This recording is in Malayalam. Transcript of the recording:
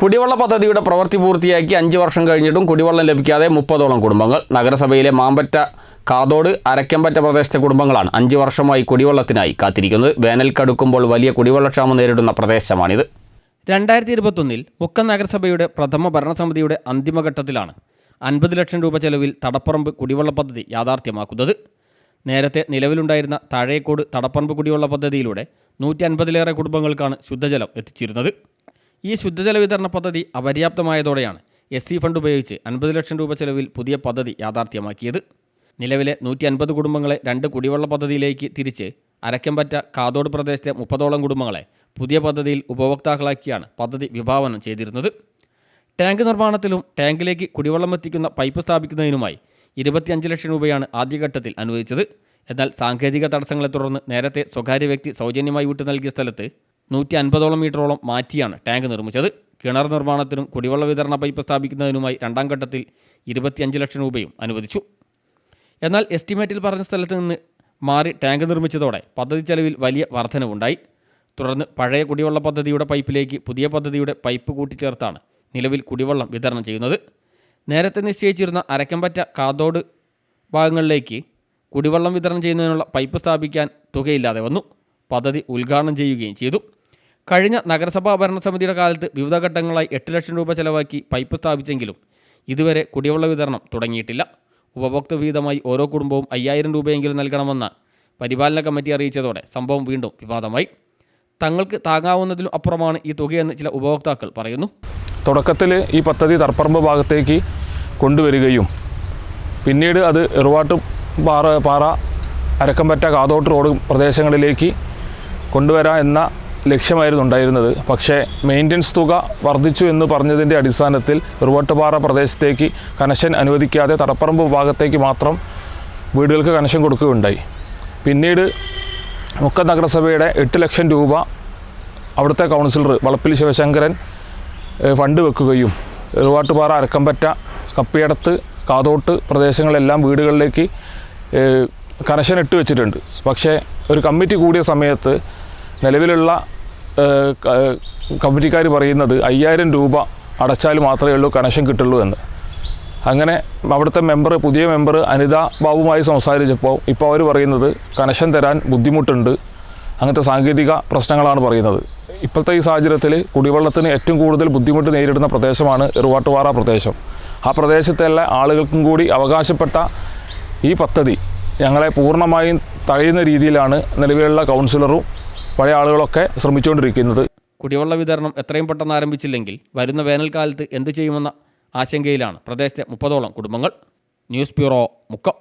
കുടിവെള്ള പദ്ധതിയുടെ പ്രവൃത്തി പൂർത്തിയാക്കി അഞ്ച് വർഷം കഴിഞ്ഞിട്ടും കുടിവെള്ളം ലഭിക്കാതെ മുപ്പതോളം കുടുംബങ്ങൾ. നഗരസഭയിലെ മാമ്പറ്റ കാതോട് അരക്കമ്പറ്റ പ്രദേശത്തെ കുടുംബങ്ങളാണ് അഞ്ച് വർഷമായി കുടിവെള്ളത്തിനായി കാത്തിരിക്കുന്നത്. വേനൽ കടുക്കുമ്പോൾ വലിയ കുടിവെള്ളക്ഷാമം നേരിടുന്ന പ്രദേശമാണിത്. രണ്ടായിരത്തി ഇരുപത്തൊന്നിൽ മുക്കം നഗരസഭയുടെ പ്രഥമ ഭരണസമിതിയുടെ അന്തിമഘട്ടത്തിലാണ് അൻപത് ലക്ഷം രൂപ ചെലവിൽ തടപ്പറമ്പ് കുടിവെള്ള പദ്ധതി യാഥാർത്ഥ്യമാക്കുന്നത്. നേരത്തെ നിലവിലുണ്ടായിരുന്ന താഴേക്കോട് തടപ്പറമ്പ് കുടിവെള്ള പദ്ധതിയിലൂടെ നൂറ്റി അൻപതിലേറെ കുടുംബങ്ങൾക്കാണ് ശുദ്ധജലം എത്തിച്ചിരുന്നത്. ഈ ശുദ്ധജല വിതരണ പദ്ധതി അപര്യാപ്തമായതോടെയാണ് എസ് സി ഫണ്ട് ഉപയോഗിച്ച് അൻപത് ലക്ഷം രൂപ ചെലവിൽ പുതിയ പദ്ധതി യാഥാർത്ഥ്യമാക്കിയത്. നിലവിലെ നൂറ്റി അൻപത് കുടുംബങ്ങളെ രണ്ട് കുടിവെള്ള പദ്ധതിയിലേക്ക് തിരിച്ച് അരക്കമ്പറ്റ കാതോട് പ്രദേശത്തെ മുപ്പതോളം കുടുംബങ്ങളെ പുതിയ പദ്ധതിയിൽ ഉപഭോക്താക്കളാക്കിയാണ് പദ്ധതി വിഭാവനം ചെയ്തിരുന്നത്. ടാങ്ക് നിർമ്മാണത്തിലും ടാങ്കിലേക്ക് കുടിവെള്ളം എത്തിക്കുന്ന പൈപ്പ് സ്ഥാപിക്കുന്നതിനുമായി ഇരുപത്തിയഞ്ച് ലക്ഷം രൂപയാണ് ആദ്യഘട്ടത്തിൽ അനുവദിച്ചത്. എന്നാൽ സാങ്കേതിക തടസ്സങ്ങളെ തുടർന്ന് നേരത്തെ സ്വകാര്യ വ്യക്തി സൗജന്യമായി വിട്ടു നൽകിയ സ്ഥലത്ത് നൂറ്റി അൻപതോളം മീറ്ററോളം മാറ്റിയാണ് ടാങ്ക് നിർമ്മിച്ചത്. കിണർ നിർമ്മാണത്തിനും കുടിവെള്ള വിതരണ പൈപ്പ് സ്ഥാപിക്കുന്നതിനുമായി രണ്ടാം ഘട്ടത്തിൽ ഇരുപത്തിയഞ്ച് ലക്ഷം രൂപയും അനുവദിച്ചു. എന്നാൽ എസ്റ്റിമേറ്റിൽ പറഞ്ഞ സ്ഥലത്ത് നിന്ന് മാറി ടാങ്ക് നിർമ്മിച്ചതോടെ പദ്ധതി ചെലവിൽ വലിയ വർധനവുണ്ടായി. തുടർന്ന് പഴയ കുടിവെള്ള പദ്ധതിയുടെ പൈപ്പിലേക്ക് പുതിയ പദ്ധതിയുടെ പൈപ്പ് കൂട്ടിച്ചേർത്താണ് നിലവിൽ കുടിവെള്ളം വിതരണം ചെയ്യുന്നത്. നേരത്തെ നിശ്ചയിച്ചിരുന്ന അരക്കമ്പറ്റ കാതോട് ഭാഗങ്ങളിലേക്ക് കുടിവെള്ളം വിതരണം ചെയ്യുന്നതിനുള്ള പൈപ്പ് സ്ഥാപിക്കാൻ തുകയില്ലാതെ വന്നു. പദ്ധതി ഉദ്ഘാടനം ചെയ്യുകയും ചെയ്തു. കഴിഞ്ഞ നഗരസഭാ ഭരണസമിതിയുടെ കാലത്ത് വിവിധ ഘട്ടങ്ങളായി എട്ട് ലക്ഷം രൂപ ചെലവാക്കി പൈപ്പ് സ്ഥാപിച്ചെങ്കിലും ഇതുവരെ കുടിവെള്ള വിതരണം തുടങ്ങിയിട്ടില്ല. ഉപഭോക്തൃ വിഹിതമായി ഓരോ കുടുംബവും അയ്യായിരം രൂപയെങ്കിലും നൽകണമെന്ന് പരിപാലന കമ്മിറ്റി അറിയിച്ചതോടെ സംഭവം വീണ്ടും വിവാദമായി. തങ്ങൾക്ക് താങ്ങാവുന്നതിലും അപ്പുറമാണ് ഈ തുകയെന്ന് ചില ഉപഭോക്താക്കൾ പറയുന്നു. തുടക്കത്തിൽ ഈ പദ്ധതി തർപ്പറമ്പ് ഭാഗത്തേക്ക് കൊണ്ടുവരികയും പിന്നീട് അത് എറുവാട്ട് പാറ പാറ അരക്കമ്പറ്റ കാതോട്ട് റോഡ് പ്രദേശങ്ങളിലേക്ക് കൊണ്ടുവരാം എന്ന ലക്ഷ്യമായിരുന്നു ഉണ്ടായിരുന്നത് പക്ഷേ മെയിന്റനൻസ് തുക വർദ്ധിച്ചു എന്ന് പറഞ്ഞതിന്റെ അടിസ്ഥാനത്തിൽ റിവോട്ടുപാറ പ്രദേശത്തേക്ക് കണക്ഷൻ അനുവദിക്കാതെ തടപ്പറമ്പ് ഭാഗത്തേക്ക് മാത്രം വീടുകൾക്ക് കണക്ഷൻ കൊടുക്കുകയുണ്ടായി. പിന്നീട് മുക്ക നഗരസഭയുടെ എട്ട് ലക്ഷം രൂപ അവിടുത്തെ കൗൺസിലർ വളപ്പിൽ ശിവശങ്കരൻ ഫണ്ട് വെക്കുകയും എറുവാട്ടുപാറ അരക്കമ്പറ്റ കപ്പിയടത്ത് കാതോട്ട് പ്രദേശങ്ങളെല്ലാം വീടുകളിലേക്ക് കണക്ഷൻ ഇട്ട് വെച്ചിട്ടുണ്ട്. പക്ഷേ ഒരു കമ്മിറ്റി കൂടിയ സമയത്ത് നിലവിലുള്ള ഏഹ് ക- കമ്മിറ്റിക്കാർ പറയുന്നത് അയ്യായിരം രൂപ അടച്ചാൽ മാത്രമേ ഉള്ളൂ കണക്ഷൻ കിട്ടുള്ളൂ എന്ന്. അങ്ങനെ അവിടുത്തെ മെമ്പർ പുതിയ മെമ്പർ അനിത ബാബുമായി സംസാരിച്ചപ്പോൾ ഇപ്പോൾ അവർ പറയുന്നത് കണക്ഷൻ തരാൻ ബുദ്ധിമുട്ടുണ്ട്. അങ്ങനത്തെ സാങ്കേതിക പ്രശ്നങ്ങളാണ് പറയുന്നത്. ഇപ്പോഴത്തെ ഈ സാഹചര്യത്തിൽ കുടിവെള്ളത്തിന് ഏറ്റവും കൂടുതൽ ബുദ്ധിമുട്ട് നേരിടുന്ന പ്രദേശമാണ് എറുവാട്ടുപാറ പ്രദേശം. ആ പ്രദേശത്തുള്ള ആളുകൾക്കും കൂടി അവകാശപ്പെട്ട ഈ പദ്ധതി ഞങ്ങളെ പൂർണമായും തഴയുന്ന രീതിയിലാണ് നിലവിലുള്ള കൗൺസിലറും പഴയ ആളുകളൊക്കെ ശ്രമിച്ചുകൊണ്ടിരിക്കുന്നത്. കുടിവെള്ള വിതരണം എത്രയും പെട്ടെന്ന് ആരംഭിച്ചില്ലെങ്കിൽ വരുന്ന വേനൽക്കാലത്ത് എന്ത് ചെയ്യുമെന്ന ആശങ്കയിലാണ്. പ്രദേശത്തെ മുപ്പതോളം കുടുംബങ്ങൾ. News bureau Mukkam.